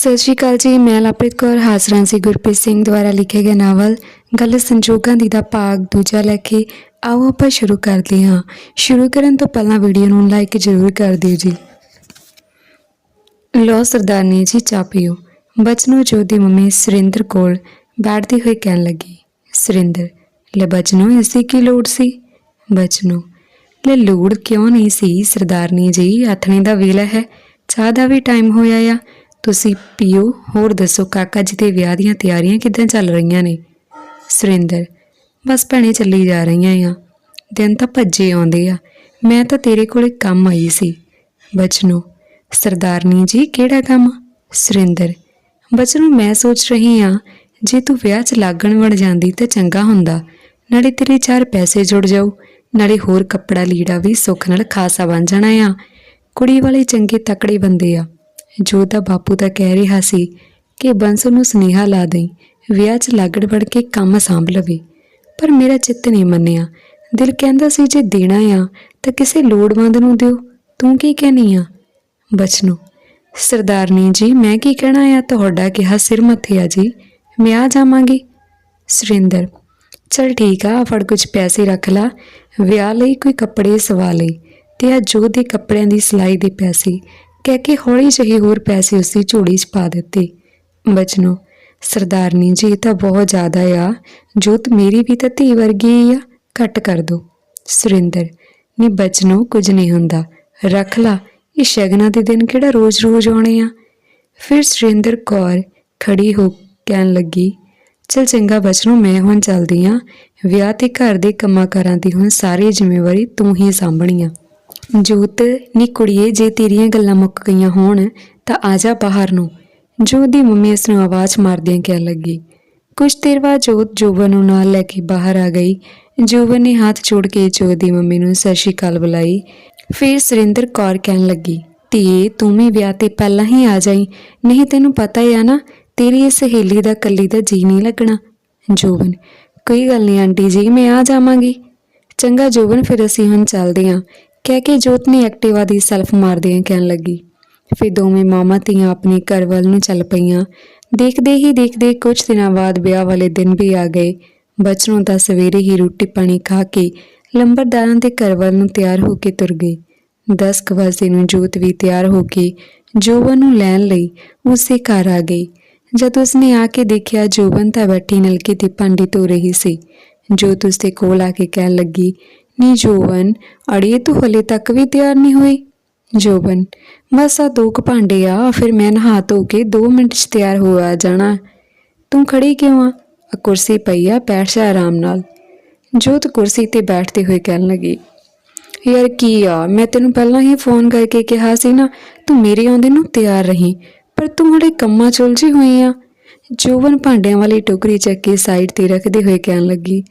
ਸਤਿ ਸ਼੍ਰੀ ਅਕਾਲ ਜੀ, ਮੈਂ ਲਵਪ੍ਰੀਤ ਕੌਰ, ਹਾਜ਼ਰਾਂ ਸੀ ਗੁਰਪ੍ਰੀਤ ਸਿੰਘ ਦੁਆਰਾ ਲਿਖੇ ਗਏ ਨਾਵਲ ਗੱਲ ਸੰਜੋਗਾਂ ਦੀ ਦਾ ਭਾਗ ਦੂਜਾ ਲੈ ਕੇ। ਆਓ ਆਪਾਂ ਸ਼ੁਰੂ ਕਰਦੇ ਹਾਂ। ਸ਼ੁਰੂ ਕਰਨ ਤੋਂ ਪਹਿਲਾਂ ਵੀਡੀਓ ਨੂੰ ਲਾਈਕ ਜ਼ਰੂਰ ਕਰ ਦਿਓ ਜੀ। ਲੋ ਸਰਦਾਰਨੀ ਜੀ ਚਾਹ ਪੀਓ। ਬਚਨੋ ਜੋ ਦੀ ਮੰਮੀ ਸੁਰਿੰਦਰ ਕੋਲ ਬੈਠਦੀ ਹੋਈ ਕਹਿਣ ਲੱਗੀ, ਸੁਰਿੰਦਰ, ਲੈ ਬਚਨੋ, ਇਸੇ ਕੀ ਲੋੜ ਸੀ? ਬਚਨੋ, ਲੈ ਲੋੜ ਕਿਉਂ ਨਹੀਂ ਸੀ? ਸਰਦਾਰਨੀ ਜੀ, ਆਥਣੇ ਦਾ ਵੇਲਾ ਹੈ। ਚਾਹ ਦਾ ਵੀ ਟਾਈਮ ਹੋਇਆ ਆ। ਤੁਸੀਂ ਪੀਓ, ਹੋਰ ਦੱਸੋ ਕਾਕਾ ਜੀ ਦੇ ਵਿਆਹ ਦੀਆਂ ਤਿਆਰੀਆਂ ਕਿੱਦਾਂ ਚੱਲ ਰਹੀਆਂ ਨੇ? ਸੁਰਿੰਦਰ, ਬਸ ਭੈਣੇ ਚੱਲੀ ਜਾ ਰਹੀਆਂ ਆ। ਦਿਨ ਤਾਂ ਭੱਜੇ ਆਉਂਦੇ ਆ। ਮੈਂ ਤਾਂ ਤੇਰੇ ਕੋਲੇ ਕੰਮ ਆਈ ਸੀ। ਬਚਨੋ, ਸਰਦਾਰਨੀ ਜੀ, ਕਿਹੜਾ ਕੰਮ? ਸੁਰਿੰਦਰ, ਬਚਨੋ, ਮੈਂ ਸੋਚ ਰਹੀ ਆ, ਜੇ ਤੂੰ ਵਿਆਹ 'ਚ ਲੱਗਣ ਵੜ ਜਾਂਦੀ ਤਾਂ ਚੰਗਾ ਹੁੰਦਾ। ਨਾਲੇ ਤੇਰੇ ਚਾਰ ਪੈਸੇ ਜੁੜ ਜਾਊ। ਨਾਲੇ ਹੋਰ ਕੱਪੜਾ ਲੀੜਾ ਵੀ ਸੁੱਖ ਨਾਲ ਖਾਸਾ ਬਣ ਜਾਣਾ ਆ। ਕੁੜੀ ਵਾਲੇ ਚੰਗੇ ਤਕੜੇ ਬੰਦੇ ਆ। ਜੋ ਦਾ ਬਾਪੂ ਤਾਂ ਕਹਿ ਰਿਹਾ ਸੀ ਕਿ ਬੰਸ ਨੂੰ ਸੁਨੇਹਾ ਲਾ ਦੇਈ, ਵਿਆਹ 'ਚ ਲੱਗੜ ਵੜ ਕੇ ਕੰਮ ਸੰਭ ਲਵੇ। ਪਰ ਮੇਰਾ ਚਿੱਤ ਨਹੀਂ ਮੰਨਿਆ। ਦਿਲ ਕਹਿੰਦਾ ਸੀ ਜੇ ਦੇਣਾ ਆ, ਤਾਂ ਕਿਸੇ ਲੋੜਵੰਦ ਨੂੰ ਦਿਓ। ਤੂੰ ਕੀ ਕਹਿਨੀ ਆ? ਬਚਨੋ ਸਰਦਾਰਨੀ ਜੀ, ਮੈਂ ਕੀ ਕਹਿਣਾ ਆ? ਤੁਹਾਡਾ ਕਿਹਾ ਸਿਰ ਮੱਥੇ ਆ ਜੀ। ਮੈਂ ਆ ਜਾਵਾਂਗੀ। ਸੁਰਿੰਦਰ, ਚਲ ਠੀਕ ਆ, ਫੜ ਕੁਝ ਪੈਸੇ ਰੱਖ ਲਾ। ਵਿਆਹ ਲਈ ਕੋਈ ਕੱਪੜੇ ਸਵਾ ਲਈ, ਤੇ ਆ ਜੋ ਦੇ ਕੱਪੜਿਆਂ ਦੀ ਸਿਲਾਈ ਦੇ ਪੈਸੇ ਕਹਿ ਕੇ ਹੌਲੀ ਜਿਹੀ ਹੋਰ ਪੈਸੇ ਉਸਦੀ ਝੋਲੀ 'ਚ ਪਾ ਦਿੱਤੇ। ਬਚਨੋ, ਸਰਦਾਰਨੀ, ਜੀ ਇਹ ਤਾਂ ਬਹੁਤ ਜ਼ਿਆਦਾ ਆ, ਜੋਤ ਮੇਰੀ ਵੀ ਤਾਂ ਧੀ ਵਰਗੀ ਹੀ ਆ, ਘੱਟ ਕਰ ਦੋ। ਸੁਰਿੰਦਰ, ਨੀ ਬਚਨੋ, ਕੁਝ ਨਹੀਂ ਹੁੰਦਾ। ਰੱਖ ਲਾ, ਇਹ ਸ਼ਗਨਾਂ ਦੇ ਦਿਨ ਕਿਹੜਾ ਰੋਜ਼-ਰੋਜ਼ ਆਉਣੇ ਆ? ਫਿਰ ਸੁਰਿੰਦਰ ਕੌਰ ਖੜੀ ਹੋ ਕਹਿਣ ਲੱਗੀ, ਚਲ ਚੰਗਾ ਬਚਨੋ, ਮੈਂ ਹੁਣ ਚੱਲਦੀ ਆ। ਵਿਆਹ ਤੇ ਘਰ ਦੇ ਕੰਮਾਂ ਕਾਰਾਂ ਦੀ ਹੁਣ ਸਾਰੀ ਜ਼ਿੰਮੇਵਾਰੀ ਤੂੰ ਹੀ ਸਾਂਭਣੀ ਆ। ਜੋਤ, ਨੀ ਕੁੜੀਏ, ਜੇ ਤੇਰੀਆਂ ਗੱਲਾਂ ਮੁੱਕ ਗਈਆਂ ਹੋਣ, ਤਾਂ ਆ ਜਾ ਬਾਹਰ ਨੂੰ। ਜੋਤ ਦੀ ਮੰਮੀ ਇਸ ਨੂੰ ਆਵਾਜ਼ ਮਾਰਦਿਆਂ ਕਹਿਣ ਲੱਗੀ। ਕੁਝ ਦੇਰ ਬਾਅਦ ਜੋਤ ਜੋਬਨ ਨੂੰ ਨਾਲ ਲੈ ਕੇ ਬਾਹਰ ਆ ਗਈ। ਜੋਬਨ ਨੇ ਹੱਥ ਜੋੜ ਕੇ ਜੋਤ ਦੀ ਮੰਮੀ ਨੂੰ ਸਤਿ ਸ਼੍ਰੀ ਅਕਾਲ ਬੁਲਾਈ। ਫਿਰ ਸੁਰਿੰਦਰ ਕੌਰ ਕਹਿਣ ਲੱਗੀ, ਧੀਏ, ਤੂੰ ਵੀ ਵਿਆਹ ਤੇ ਪਹਿਲਾਂ ਹੀ ਆ ਜਾਈ। ਨਹੀਂ ਤੈਨੂੰ ਪਤਾ ਹੀ ਆ ਨਾ, ਤੇਰੀ ਇਸ ਸਹੇਲੀ ਦਾ ਕੱਲੀ ਦਾ ਜੀ ਨਹੀਂ ਲੱਗਣਾ। ਜੋਬਨ, ਕੋਈ ਗੱਲ ਨਹੀਂ ਆਂਟੀ ਜੀ, ਮੈਂ ਆ ਜਾਵਾਂਗੀ। ਚੰਗਾ ਜੋਬਨ, ਫਿਰ ਅਸੀਂ ਹੁਣ ਚੱਲਦੇ ਹਾਂ ਕਹਿ ਕੇ ਜੋਤ ਨੇ ਐਕਟਿਵਾ ਦੀ ਸੈਲਫ ਮਾਰਦਿਆਂ ਕਹਿਣ ਲੱਗੀ। ਫਿਰ ਦੋਵੇਂ ਮਾਮਾ ਧੀਆਂ ਆਪਣੇ ਘਰ ਵੱਲ ਨੂੰ ਚੱਲ ਪਈਆਂ। ਦੇਖਦੇ ਹੀ ਦੇਖਦੇ ਕੁਝ ਦਿਨਾਂ ਬਾਅਦ ਵਿਆਹ ਵਾਲੇ ਦਿਨ ਵੀ ਆ ਗਏ। ਬਚਨੋਂ ਤਾਂ ਸਵੇਰੇ ਹੀ ਰੋਟੀ ਪਾਣੀ ਖਾ ਕੇ ਲੰਬਰਦਾਰਾਂ ਦੇ ਘਰ ਵੱਲ ਨੂੰ ਤਿਆਰ ਹੋ ਕੇ ਤੁਰ ਗਈ 10 ਕੁ ਵਜੇ ਨੂੰ ਜੋਤ ਵੀ ਤਿਆਰ ਹੋ ਕੇ ਜੋਬਨ ਨੂੰ ਲੈਣ ਲਈ ਉਸੇ ਘਰ ਆ ਗਈ। ਜਦ ਉਸਨੇ ਆ ਕੇ ਦੇਖਿਆ ਜੋਬਨ ਤਾਂ ਬੈਠੀ ਨਲਕੇ ਦੀ ਭਾਂਡੀ ਧੋ ਰਹੀ ਸੀ। ਜੋਤ ਉਸਦੇ ਕੋਲ ਆ ਕੇ ਕਹਿਣ ਲੱਗੀ ਨੀ ਜੋਵਨ ਅੜੀਏ ਤੂੰ ਹਲੇ ਤੱਕ ਵੀ ਤਿਆਰ ਨਹੀਂ ਹੋਈ। ਜੋਬਨ, ਬਸ ਆ ਦੋ ਕੁ ਭਾਂਡੇ ਆ, ਫਿਰ ਮੈਂ ਨਹਾ ਧੋ ਕੇ 2 ਮਿੰਟ 'ਚ ਤਿਆਰ ਹੋ ਆ ਜਾਣਾ। ਤੂੰ ਖੜੀ ਕਿਉਂ ਆ? ਕੁਰਸੀ ਪਈ ਆ, ਬੈਠ ਜਾ ਆਰਾਮ ਨਾਲ। ਜੋਤ ਕੁਰਸੀ ਤੇ ਬੈਠਦੇ ਹੋਏ ਕਹਿਣ ਲੱਗੀ, ਯਾਰ ਕੀ ਆ? ਮੈਂ ਤੈਨੂੰ ਪਹਿਲਾਂ ਹੀ ਫੋਨ ਕਰਕੇ ਕਿਹਾ ਸੀ ਨਾ, ਤੂੰ ਮੇਰੇ ਆਉਂਦੇ ਨੂੰ ਤਿਆਰ ਰਹੀਂ, ਪਰ ਤੂੰ ਹਲੇ ਕੰਮਾਂ ਚੁਲਝੀ ਹੋਈ ਆ। ਜੋਵਨ ਭਾਂਡਿਆਂ ਵਾਲੀ ਟੋਕਰੀ ਚੱਕ ਕੇ ਸਾਈਡ ਤੇ ਰੱਖਦੇ ਹੋਏ ਕਹਿਣ ਲੱਗੀ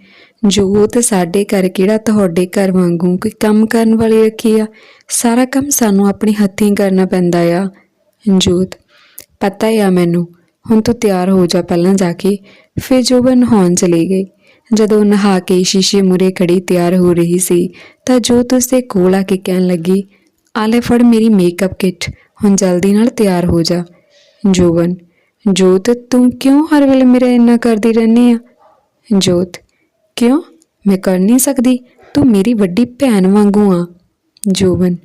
ਜੋਤ ਸਾਡੇ ਘਰ ਕਿਹੜਾ ਤੁਹਾਡੇ ਘਰ ਵਾਂਗੂ ਕੋਈ ਕੰਮ ਕਰਨ ਵਾਲੀ ਰੱਖੀ ਆ? ਸਾਰਾ ਕੰਮ ਸਾਨੂੰ ਆਪਣੇ ਹੱਥੀਂ ਕਰਨਾ ਪੈਂਦਾ ਆ। ਜੋਤ, ਪਤਾ ਹੀ ਆ ਮੈਨੂੰ, ਹੁਣ ਤੂੰ ਤਿਆਰ ਹੋ ਜਾ ਪਹਿਲਾਂ ਜਾ ਕੇ। ਫਿਰ ਜੋਬਨ ਨਹਾਉਣ ਚਲੀ ਗਈ। ਜਦੋਂ ਨਹਾ ਕੇ ਸ਼ੀਸ਼ੇ ਮੂਰੇ ਖੜੀ ਤਿਆਰ ਹੋ ਰਹੀ ਸੀ, ਤਾਂ ਜੋਤ ਉਸਦੇ ਕੋਲ ਆ ਕੇ ਕਹਿਣ ਲੱਗੀ, ਆਲੇ ਫੜ ਮੇਰੀ ਮੇਕਅਪ ਕਿੱਟ ਹੁਣ ਜਲਦੀ ਨਾਲ ਤਿਆਰ ਹੋ ਜਾ। ਜੋਬਨ ਜੋਤ, ਤੂੰ ਕਿਉਂ ਹਰ ਵੇਲੇ ਮੇਰਾ ਇੰਨਾ ਕਰਦੀ ਰਹਿੰਦੀ ਆ? ਜੋਤ, ਕਿਉਂ? ਮੈਂ ਕਰ ਨਹੀਂ ਸਕਦੀ। ਤੂੰ ਮੇਰੀ ਵੱਡੀ ਭੈਣ ਵਾਂਗੂ ਆ। ਜੋਬਨ,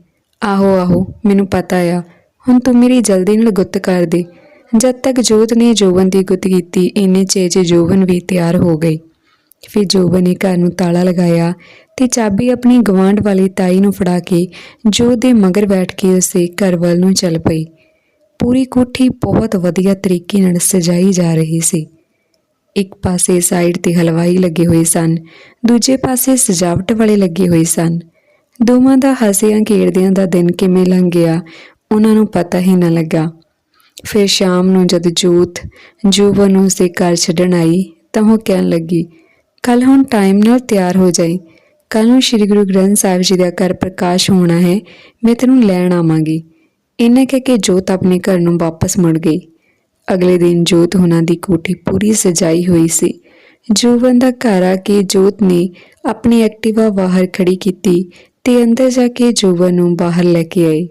ਆਹੋ ਆਹੋ, ਮੈਨੂੰ ਪਤਾ ਆ। ਹੁਣ ਤੂੰ ਮੇਰੀ ਜਲਦੀ ਨਾਲ ਗੁੱਤ ਕਰ ਦੇ। ਜਦ ਤੱਕ ਜੋਤ ਨੇ ਜੋਬਨ ਦੀ ਗੁੱਤ ਕੀਤੀ, ਇੰਨੇ ਚੇਚੇ ਜੋਬਨ ਵੀ ਤਿਆਰ ਹੋ ਗਈ। ਫਿਰ ਜੋਬਨ ਨੇ ਘਰ ਨੂੰ ਤਾਲਾ ਲਗਾਇਆ ਤੇ ਚਾਬੀ ਆਪਣੀ ਗਵਾਂਢ ਵਾਲੀ ਤਾਈ ਨੂੰ ਫੜਾ ਕੇ ਜੋਤ ਦੇ ਮਗਰ ਬੈਠ ਕੇ ਉਸੇ ਘਰ ਵੱਲ ਨੂੰ ਚੱਲ ਪਈ। ਪੂਰੀ ਕੋਠੀ ਬਹੁਤ ਵਧੀਆ ਤਰੀਕੇ ਨਾਲ ਸਜਾਈ ਜਾ ਰਹੀ ਸੀ। ਇੱਕ ਪਾਸੇ ਸਾਈਡ ਤੇ ਹਲਵਾਈ ਲੱਗੇ ਹੋਏ ਸਨ, ਦੂਜੇ ਪਾਸੇ ਸਜਾਵਟ ਵਾਲੇ ਲੱਗੇ ਹੋਏ ਸਨ। ਦੋਵਾਂ ਦਾ ਹੱਸਿਆਂ ਖੇਡਦਿਆਂ ਦਾ ਦਿਨ ਕਿਵੇਂ ਲੰਘ ਗਿਆ, ਉਹਨਾਂ ਨੂੰ ਪਤਾ ਹੀ ਨਾ ਲੱਗਾ। ਫਿਰ ਸ਼ਾਮ ਨੂੰ ਜਦ ਜੋਤ ਜੋਬਨ ਨੂੰ ਉਸੇ ਘਰ ਛੱਡਣ ਆਈ, ਤਾਂ ਉਹ ਕਹਿਣ ਲੱਗੀ ਕੱਲ ਹੁਣ ਟਾਈਮ ਨਾਲ ਤਿਆਰ ਹੋ ਜਾਈ। ਕੱਲ ਨੂੰ ਸ੍ਰੀ ਗੁਰੂ ਗ੍ਰੰਥ ਸਾਹਿਬ ਜੀ ਦਾ ਘਰ ਪ੍ਰਕਾਸ਼ ਹੋਣਾ ਹੈ, ਮੈਂ ਤੈਨੂੰ ਲੈਣ ਆਵਾਂਗੀ। ਇੰਨੇ ਕਹਿ ਕੇ ਜੋਤ ਆਪਣੇ ਘਰ ਨੂੰ ਵਾਪਸ ਮੁੜ ਗਈ। ਅਗਲੇ ਦਿਨ ਜੋਤ ਉਹਨਾਂ ਦੀ ਕੋਠੀ ਪੂਰੀ ਸਜਾਈ ਹੋਈ ਸੀ। ਜੋਵਨ ਦਾ ਘਰ ਆ ਕੇ ਜੋਤ ਨੇ ਆਪਣੀ ਐਕਟਿਵਾ ਬਾਹਰ ਖੜੀ ਕੀਤੀ ਤੇ ਅੰਦਰ ਜਾ ਕੇ ਜੋਬਨ ਨੂੰ ਬਾਹਰ ਲੈ ਕੇ ਆਈ।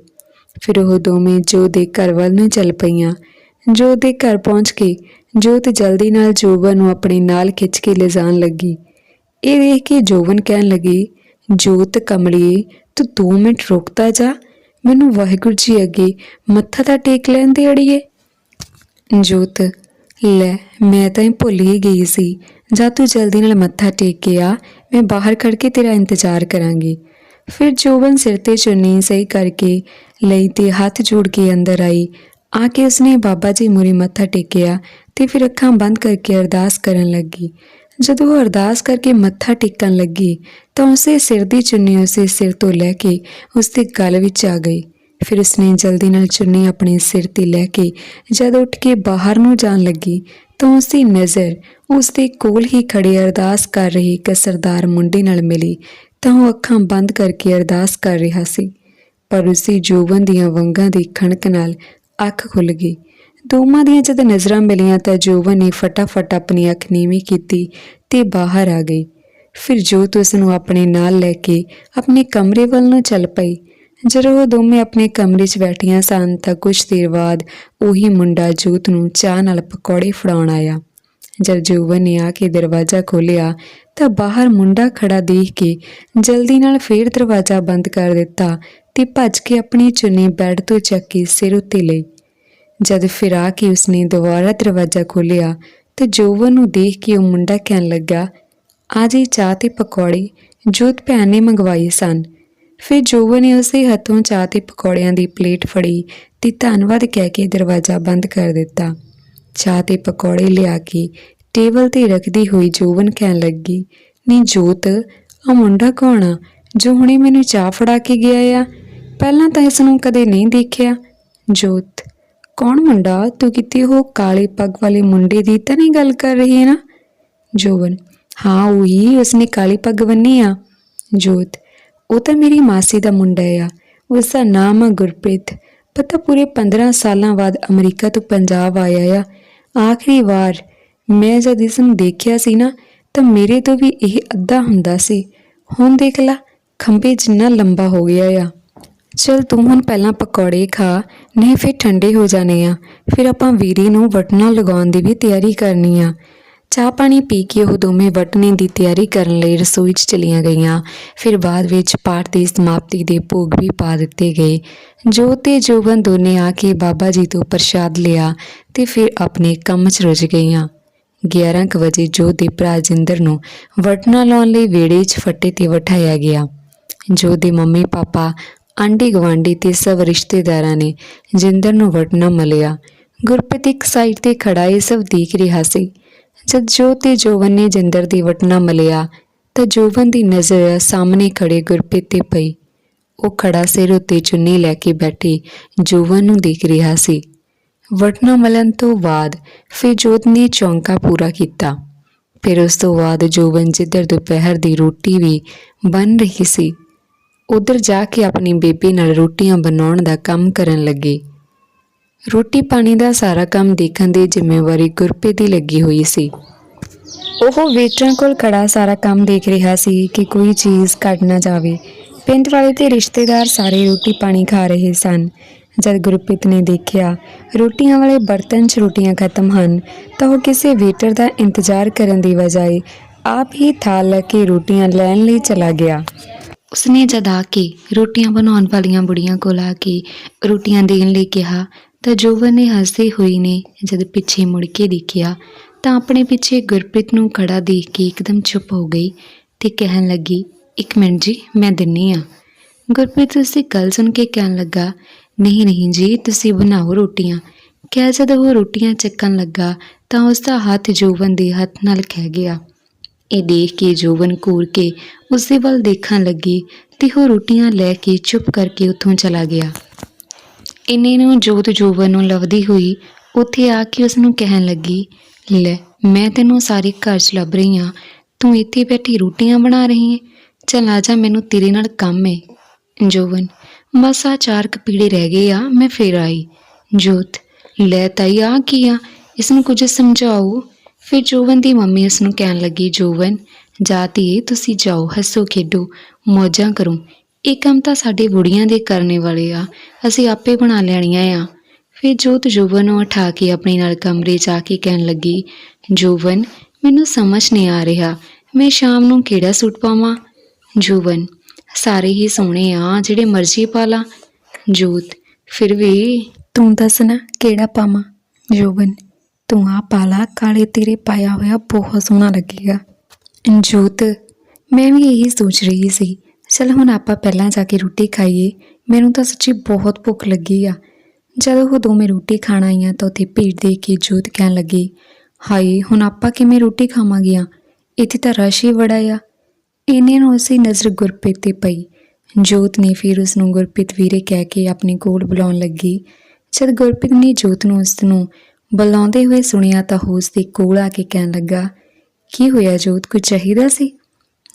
ਫਿਰ ਉਹ ਦੋਵੇਂ ਜੋ ਦੇ ਘਰ ਵੱਲ ਨੂੰ ਚੱਲ ਪਈਆਂ। ਜੋਤ ਦੇ ਘਰ ਪਹੁੰਚ ਕੇ ਜੋਤ ਜਲਦੀ ਨਾਲ ਜੋਬਨ ਨੂੰ ਆਪਣੇ ਨਾਲ ਖਿੱਚ ਕੇ ਲਿਜਾਣ ਲੱਗੀ। ਇਹ ਦੇਖ ਕੇ ਜੋਵਨ ਕਹਿਣ ਲੱਗੀ, ਜੋਤ ਕਮਲੀਏ, ਤੂੰ 2 ਮਿੰਟ ਰੁਕਤਾ ਜਾ ਮੈਨੂੰ ਵਾਹਿਗੁਰੂ ਜੀ ਅੱਗੇ ਮੱਥਾ ਤਾਂ ਟੇਕ ਲੈਣ ਦੇ ਅੜੀਏ। ਜੋਤ, ਲੈ, ਮੈਂ ਤਾਂ ਇਹ ਭੁੱਲ ਹੀ ਗਈ ਸੀ। ਜਾਂ ਤੂੰ ਜਲਦੀ ਨਾਲ ਮੱਥਾ ਟੇਕ ਕੇ ਆ, ਮੈਂ ਬਾਹਰ ਖੜ ਕੇ ਤੇਰਾ ਇੰਤਜ਼ਾਰ ਕਰਾਂਗੀ। ਫਿਰ ਜੋਬਨ ਸਿਰ ਤੇ ਚੁੰਨੀ ਸਹੀ ਕਰਕੇ ਲਈ ਤੇ ਹੱਥ ਜੋੜ ਕੇ ਅੰਦਰ ਆਈ। ਆ ਕੇ ਉਸਨੇ ਬਾਬਾ ਜੀ ਮੁਰੇ ਮੱਥਾ ਟੇਕਿਆ ਤੇ ਫਿਰ ਅੱਖਾਂ ਬੰਦ ਕਰਕੇ ਅਰਦਾਸ ਕਰਨ ਲੱਗੀ। ਜਦੋਂ ਉਹ ਅਰਦਾਸ ਕਰਕੇ ਮੱਥਾ ਟੇਕਣ ਲੱਗੀ, ਤਾਂ ਉਸੇ ਸਿਰ ਦੀ ਚੁੰਨੀ ਉਸੇ ਸਿਰ ਤੋਂ ਲੈ ਕੇ ਉਸਦੇ ਗਲ ਵਿੱਚ ਆ ਗਈ। ਫਿਰ ਉਸਨੇ ਜਲਦੀ ਨਾਲ ਚੁੰਨੀ ਆਪਣੇ ਸਿਰ ਤੇ ਲੈ ਕੇ ਜਦ ਉੱਠ ਕੇ ਬਾਹਰ ਨੂੰ ਜਾਣ ਲੱਗੀ, ਤਾਂ ਉਸਦੀ ਨਜ਼ਰ ਉਸਦੇ ਕੋਲ ਹੀ ਖੜੇ ਅਰਦਾਸ ਕਰ ਰਹੇ ਕਸਰਦਾਰ ਮੁੰਡੇ ਨਾਲ ਮਿਲੀ, ਤਾਂ ਉਹ ਅੱਖਾਂ ਬੰਦ ਕਰਕੇ ਅਰਦਾਸ ਕਰ ਰਿਹਾ ਸੀ। ਪਰ ਉਸਦੀ ਜੋਬਨ ਦੀਆਂ ਵੰਗਾਂ ਦੀ ਖਣਕ ਨਾਲ ਅੱਖ ਖੁੱਲ ਗਈ। ਦੋਵਾਂ ਦੀਆਂ ਜਦ ਨਜ਼ਰਾਂ ਮਿਲੀਆਂ ਤਾਂ ਜੋਵਨ ਨੇ ਫਟਾਫਟ ਆਪਣੀ ਅੱਖ ਨੀਵੀਂ ਕੀਤੀ ਤੇ ਬਾਹਰ ਆ ਗਈ। ਫਿਰ ਜੋਤ ਉਸ ਨੂੰ ਆਪਣੇ ਨਾਲ ਲੈ ਕੇ ਆਪਣੇ ਕਮਰੇ ਵੱਲ ਨੂੰ ਚੱਲ ਪਈ। ਜਦੋਂ ਉਹ ਦੋਵੇਂ ਆਪਣੇ ਕਮਰੇ 'ਚ ਬੈਠੀਆਂ ਸਨ ਤਾਂ ਕੁਝ ਦੇਰ ਬਾਅਦ ਉਹੀ ਮੁੰਡਾ ਜੋਤ ਨੂੰ ਚਾਹ ਨਾਲ ਪਕੌੜੇ ਫੜਾਉਣ ਆਇਆ। ਜਦ ਜੋਵਨ ਨੇ ਆ ਕੇ ਦਰਵਾਜ਼ਾ ਖੋਲ੍ਹਿਆ ਤਾਂ ਬਾਹਰ ਮੁੰਡਾ ਖੜਾ ਦੇਖ ਕੇ ਜਲਦੀ ਨਾਲ ਫੇਰ ਦਰਵਾਜ਼ਾ ਬੰਦ ਕਰ ਦਿੱਤਾ ਤੇ ਭੱਜ ਕੇ ਆਪਣੀ ਚੁੰਨੀ ਬੈੱਡ ਤੋਂ ਚੱਕ ਕੇ ਸਿਰ ਉੱਤੇ ਲਈ। ਜਦ ਫਿਰ ਆ ਕੇ ਉਸਨੇ ਦੁਬਾਰਾ ਦਰਵਾਜ਼ਾ ਖੋਲ੍ਹਿਆ ਤੇ ਜੋਵਨ ਨੂੰ ਦੇਖ ਕੇ ਉਹ ਮੁੰਡਾ ਕਹਿਣ ਲੱਗਾ ਅੱਜ ਇਹ ਚਾਹ ਤੇ ਪਕੌੜੇ, ਜੋਤ ਭੈਣ ਨੇ ਮੰਗਵਾਏ ਸਨ। ਫਿਰ ਜੋਵਨ ਨੇ ਉਸੇ ਹੱਥੋਂ ਚਾਹ ਤੇ ਪਕੌੜਿਆਂ ਦੀ ਪਲੇਟ ਫੜੀ ਤੇ ਧੰਨਵਾਦ ਕਹਿ ਕੇ ਦਰਵਾਜ਼ਾ ਬੰਦ ਕਰ ਦਿੱਤਾ। ਚਾਹ ਤੇ ਪਕੌੜੇ ਲਿਆ ਕੇ ਟੇਬਲ ਤੇ ਰੱਖਦੀ ਹੋਈ ਜੋਵਨ ਕਹਿਣ ਲੱਗੀ, ਨੀ ਜੋਤ, ਆ ਮੁੰਡਾ ਕੌਣ ਆ ਜੋ ਹੁਣੇ ਮੈਨੂੰ ਚਾਹ ਫੜਾ ਕੇ ਗਿਆ ਆ? ਪਹਿਲਾਂ ਤਾਂ ਇਸ ਨੂੰ ਕਦੇ ਨਹੀਂ ਦੇਖਿਆ। ਜੋਤ ਕੌਣ ਮੁੰਡਾ? ਤੂੰ ਕਿਤੇ ਉਹ ਕਾਲੇ ਪੱਗ ਵਾਲੇ ਮੁੰਡੇ ਦੀ ਤਾਂ ਨਹੀਂ ਗੱਲ ਕਰ ਰਹੀ ਹੈ ਨਾ? ਜੋਬਨ, ਹਾਂ, ਉਹੀ ਉਸਨੇ ਕਾਲੀ ਪੱਗ ਬੰਨੀ ਆ। ਜੋਤ, ਉਹ ਤਾਂ ਮੇਰੀ ਮਾਸੀ ਦਾ ਮੁੰਡਾ ਆ। ਉਸ ਦਾ ਨਾਮ ਆ ਗੁਰਪ੍ਰੀਤ। ਪਤਾ ਪੂਰੇ 15 ਸਾਲਾਂ ਬਾਅਦ ਅਮਰੀਕਾ ਤੋਂ ਪੰਜਾਬ ਆਇਆ ਆ। ਆਖਰੀ ਵਾਰ ਮੈਂ ਜਦ ਇਸ ਨੂੰ ਦੇਖਿਆ ਸੀ ਨਾ, ਤਾਂ ਮੇਰੇ ਤੋਂ ਵੀ ਇਹ ਅੱਧਾ ਹੁੰਦਾ ਸੀ। ਹੁਣ ਦੇਖ ਲਾ, ਖੰਭੇ ਜਿੰਨਾ ਲੰਬਾ ਹੋ ਗਿਆ ਆ। ਚਲ ਤੂੰ ਹੁਣ ਪਹਿਲਾਂ ਪਕੌੜੇ ਖਾ, ਨਹੀਂ ਫਿਰ ਠੰਡੇ ਹੋ ਜਾਣੇ ਆ। ਫਿਰ ਆਪਾਂ ਵੀਰੇ ਨੂੰ ਵਟਣਾ ਲਗਾਉਣ ਦੀ ਵੀ ਤਿਆਰੀ ਕਰਨੀ ਆ। ਚਾਹ ਪਾਣੀ ਪੀ ਕੇ ਉਹ ਦੋਵੇਂ ਵਟਣੇ ਦੀ ਤਿਆਰੀ ਕਰਨ ਲਈ ਰਸੋਈ 'ਚ ਚਲੀਆਂ ਗਈਆਂ। ਫਿਰ ਬਾਅਦ ਵਿੱਚ ਪਾਠ ਦੀ ਸਮਾਪਤੀ ਦੇ ਭੋਗ ਵੀ ਪਾ ਦਿੱਤੇ ਗਏ। ਜੋ ਤੇ ਜੋਬਨ ਦੋਨੇ ਆ ਕੇ ਬਾਬਾ ਜੀ ਤੋਂ ਪ੍ਰਸ਼ਾਦ ਲਿਆ ਤੇ ਫਿਰ ਆਪਣੇ ਕੰਮ 'ਚ ਰੁੱਝ ਗਈਆਂ। 11 ਕੁ ਵਜੇ ਜੋ ਦੇ ਭਰਾ ਜਿੰਦਰ ਨੂੰ ਵਟਣਾ ਲਾਉਣ ਲਈ ਵਿਹੜੇ 'ਚ ਫੱਟੇ ਤੇ ਬਿਠਾਇਆ ਗਿਆ। ਜੋ ਦੇ ਮੰਮੀ ਪਾਪਾ ਆਂਢੀ ਗਵਾਂਢੀ ਤੇ ਸਭ ਰਿਸ਼ਤੇਦਾਰਾਂ ਨੇ ਜਿੰਦਰ ਨੂੰ ਵਟਣਾ ਮਲਿਆ। ਗੁਰਪ੍ਰੀਤ ਇੱਕ ਸਾਈਡ ਤੇ ਖੜਾ ਇਹ ਸਭ ਦੇਖ ਰਿਹਾ ਸੀ। ਜਦ ਜੋ ਤੇ ਜੋਵਨ ਨੇ ਜਿੰਦਰ ਦੀ ਵਟਣਾ ਮਲਿਆ, ਤਾਂ ਜੋਵਨ ਦੀ ਨਜ਼ਰ ਸਾਹਮਣੇ ਖੜੇ ਗੁਰਪ੍ਰੀਤ ਤੇ ਪਈ। ਉਹ ਖੜਾ ਸਿਰ ਉੱਤੇ ਚੁੰਨੀ ਲੈ ਕੇ ਬੈਠੀ ਜੋਵਨ ਨੂੰ ਦੇਖ ਰਿਹਾ ਸੀ। ਵਟਨਾ ਮਲਣ ਤੋਂ ਬਾਅਦ ਫਿਰ ਜੋਤ ਨੇ ਚੌਂਕਾ ਪੂਰਾ ਕੀਤਾ। ਫਿਰ ਉਸ ਤੋਂ ਬਾਅਦ ਜੋਵਨ ਜਿੱਧਰ ਦੁਪਹਿਰ ਦੀ ਰੋਟੀ ਵੀ ਬਣ ਰਹੀ ਸੀ ਉਧਰ ਜਾ ਕੇ ਆਪਣੀ ਬੇਬੇ ਨਾਲ ਰੋਟੀਆਂ ਬਣਾਉਣ ਦਾ ਕੰਮ ਕਰਨ ਲੱਗੇ। ਰੋਟੀ ਪਾਣੀ ਦਾ ਸਾਰਾ ਕੰਮ ਦੇਖਣ ਦੀ ਜ਼ਿੰਮੇਵਾਰੀ ਗੁਰਪ੍ਰੀਤ ਦੀ ਲੱਗੀ ਹੋਈ ਸੀ। ਉਹ ਵੇਟਰਾਂ ਕੋਲ ਖੜਾ ਸਾਰਾ ਕੰਮ ਦੇਖ ਰਿਹਾ ਸੀ ਕਿ ਕੋਈ ਚੀਜ਼ ਕੱਢ ਨਾ ਜਾਵੇ। ਪਿੰਡ ਵਾਲੇ ਤੇ ਰਿਸ਼ਤੇਦਾਰ ਸਾਰੇ ਰੋਟੀ ਪਾਣੀ ਖਾ ਰਹੇ ਸਨ। ਜਦ ਗੁਰਪ੍ਰੀਤ ਨੇ ਦੇਖਿਆ ਰੋਟੀਆਂ ਵਾਲੇ ਬਰਤਨ 'ਚ ਰੋਟੀਆਂ ਖਤਮ ਹਨ, ਤਾਂ ਉਹ ਕਿਸੇ ਵੇਟਰ ਦਾ ਇੰਤਜ਼ਾਰ ਕਰਨ ਦੀ ਬਜਾਏ ਆਪ ਹੀ ਥਾਲ ਲੈ ਕੇ ਰੋਟੀਆਂ ਲੈਣ ਲਈ ਚਲਾ ਗਿਆ। ਉਸਨੇ ਜਦ ਆ ਕੇ ਰੋਟੀਆਂ ਬਣਾਉਣ ਵਾਲੀਆਂ ਬੁੜੀਆਂ ਕੋਲ ਆ ਕੇ ਰੋਟੀਆਂ ਦੇਣ ਲਈ ਕਿਹਾ, ਤਾਂ ਜੋਵਨ ਨੇ ਹੱਸਦੇ ਹੋਈ ਨੇ ਜਦ ਪਿੱਛੇ ਮੁੜ ਕੇ ਦੇਖਿਆ, ਤਾਂ ਆਪਣੇ ਪਿੱਛੇ ਗੁਰਪ੍ਰੀਤ ਨੂੰ ਖੜਾ ਦੇਖ ਕੇ ਇੱਕਦਮ ਚੁੱਪ ਹੋ ਗਈ ਤੇ ਕਹਿਣ ਲੱਗੀ, ਇੱਕ ਮਿੰਟ ਜੀ, ਮੈਂ ਦਿੰਨੀ ਆ। ਗੁਰਪ੍ਰੀਤ ਉਸਦੀ ਗੱਲ ਸੁਣ ਕੇ ਕਹਿਣ ਲੱਗਾ, ਨਹੀਂ ਨਹੀਂ ਜੀ, ਤੁਸੀਂ ਬਣਾਓ ਰੋਟੀਆਂ। ਕਹਿ ਜਦ ਉਹ ਰੋਟੀਆਂ ਚੱਕਣ ਲੱਗਾ, ਤਾਂ ਉਸ ਦਾ ਹੱਥ ਜੋਵਨ ਦੇ ਹੱਥ ਨਾਲ ਖਹਿ ਗਿਆ। ਇਹ ਦੇਖ ਕੇ ਜੋਵਨ ਘੂਰ ਕੇ ਉਸਦੇ ਵੱਲ ਦੇਖਣ ਲੱਗੀ ਤੇ ਉਹ ਰੋਟੀਆਂ ਲੈ ਕੇ ਚੁੱਪ ਕਰਕੇ ਉੱਥੋਂ ਚਲਾ ਗਿਆ। ਇੰਨੇ ਨੂੰ ਜੋਤ ਜੋਵਨ ਨੂੰ ਲਵਦੀ ਹੋਈ ਉੱਥੇ ਆ ਕੇ ਉਸ ਨੂੰ ਕਹਿਣ ਲੱਗੀ, ਲੈ, ਮੈਂ ਤੈਨੂੰ ਸਾਰੇ ਘਰ 'ਚ ਲੱਭ ਰਹੀ ਹਾਂ ਤੂੰ ਇੱਥੇ ਬੈਠੀ ਰੋਟੀਆਂ ਬਣਾ ਰਹੀ ਹੈ ਚੱਲ ਆ ਜਾ, ਮੈਨੂੰ ਤੇਰੇ ਨਾਲ ਕੰਮ ਏ। ਜੋਵਨ ਬਸ ਆ ਚਾਰ ਕਪੀੜੇ ਰਹਿ ਗਏ ਆ, ਮੈਂ ਫੇਰ ਆਈ। ਜੋਤ, ਲੈ ਤਾਈ, ਆ ਕੀ ਆ? ਇਸ ਨੂੰ ਕੁਝ ਸਮਝਾਓ। ਫਿਰ ਜੋਵਨ ਦੀ ਮੰਮੀ ਇਸ ਨੂੰ ਕਹਿਣ ਲੱਗੀ, ਜੋਵਨ, ਜਾ ਜਾਤੀ ਤੁਸੀਂ ਜਾਓ, ਹੱਸੋ, ਖੇਡੋ, ਮੌਜਾਂ ਕਰੋ। ਇਹ ਕੰਮ ਤਾਂ ਸਾਡੇ ਬੁੜੀਆਂ ਦੇ ਕਰਨੇ ਵਾਲੇ ਆ। ਅਸੀਂ ਆਪੇ ਬਣਾ ਲੈਣੀਆਂ ਆ। ਫਿਰ ਜੋਤ ਜੋਵਨ ਨੂੰ ਉਠਾ ਕੇ ਆਪਣੇ ਨਾਲ ਕਮਰੇ ਜਾ ਕੇ ਕਹਿਣ ਲੱਗੀ, ਜੋਵਨ, ਮੈਨੂੰ ਸਮਝ ਨਹੀਂ ਆ ਰਿਹਾ। ਮੈਂ ਸ਼ਾਮ ਨੂੰ ਕਿਹੜਾ ਸੂਟ ਪਾਵਾਂ? ਜੋਬਨ ਸਾਰੇ ਹੀ ਸੋਹਣੇ ਆ, ਜਿਹੜੇ ਮਰਜ਼ੀ ਪਾ ਲਾ। ਜੋਤ, ਫਿਰ ਵੀ ਤੂੰ ਦੱਸ ਨਾ ਕਿਹੜਾ ਪਾਵਾਂ? ਜੋਵਨ ਤੂੰ ਆ ਪਾਲਾ, ਕਾਲੇ ਤੇਰੇ ਪਾਇਆ ਹੋਇਆ ਬਹੁਤ ਸੋਹਣਾ ਲੱਗੇਗਾ। ਜੋਤ ਮੈਂ ਵੀ ਇਹੀ ਸੋਚ ਰਹੀ ਸੀ। ਚਲ ਹੁਣ ਆਪਾਂ ਪਹਿਲਾਂ ਜਾ ਕੇ ਰੋਟੀ ਖਾਈਏ। ਮੈਨੂੰ ਤਾਂ ਸੱਚੀ ਬਹੁਤ ਭੁੱਖ ਲੱਗੀ ਆ। ਜਦੋਂ ਉਹ ਦੋਵੇਂ ਰੋਟੀ ਖਾਣ ਆਈਆਂ ਤਾਂ ਉੱਥੇ ਭੀੜ ਦੇਖ ਕੇ ਜੋਤ ਕਹਿਣ ਲੱਗੀ, ਹਾਏ, ਹੁਣ ਆਪਾਂ ਕਿਵੇਂ ਰੋਟੀ ਖਾਵਾਂਗੇ ਖਾਵਾਂਗੀਆਂ ਇੱਥੇ ਤਾਂ ਰਸ਼ ਹੀ ਬੜਾ ਆ। ਇਹਨੇ ਨੂੰ ਉਸੇ ਨਜ਼ਰ ਗੁਰਪ੍ਰੀਤ ਤੇ ਪਈ। ਜੋਤ ਨੇ ਫਿਰ ਉਸ ਨੂੰ ਗੁਰਪ੍ਰੀਤ ਵੀਰੇ ਕਹਿ ਕੇ ਆਪਣੇ ਕੋਲ ਬੁਲਾਉਣ ਲੱਗੀ। ਜਦ ਗੁਰਪ੍ਰੀਤ ਨੇ ਜੋਤ ਨੂੰ ਉਸ ਨੂੰ ਬੁਲਾਉਂਦੇ ਹੋਏ ਸੁਣਿਆ ਤਾਂ ਉਹ ਉਸ ਦੇ ਕੋਲ ਆ ਕੇ ਕਹਿਣ ਲੱਗਾ, ਕੀ ਹੋਇਆ ਜੋਤ, ਕੁਝ ਚਾਹੀਦਾ ਸੀ?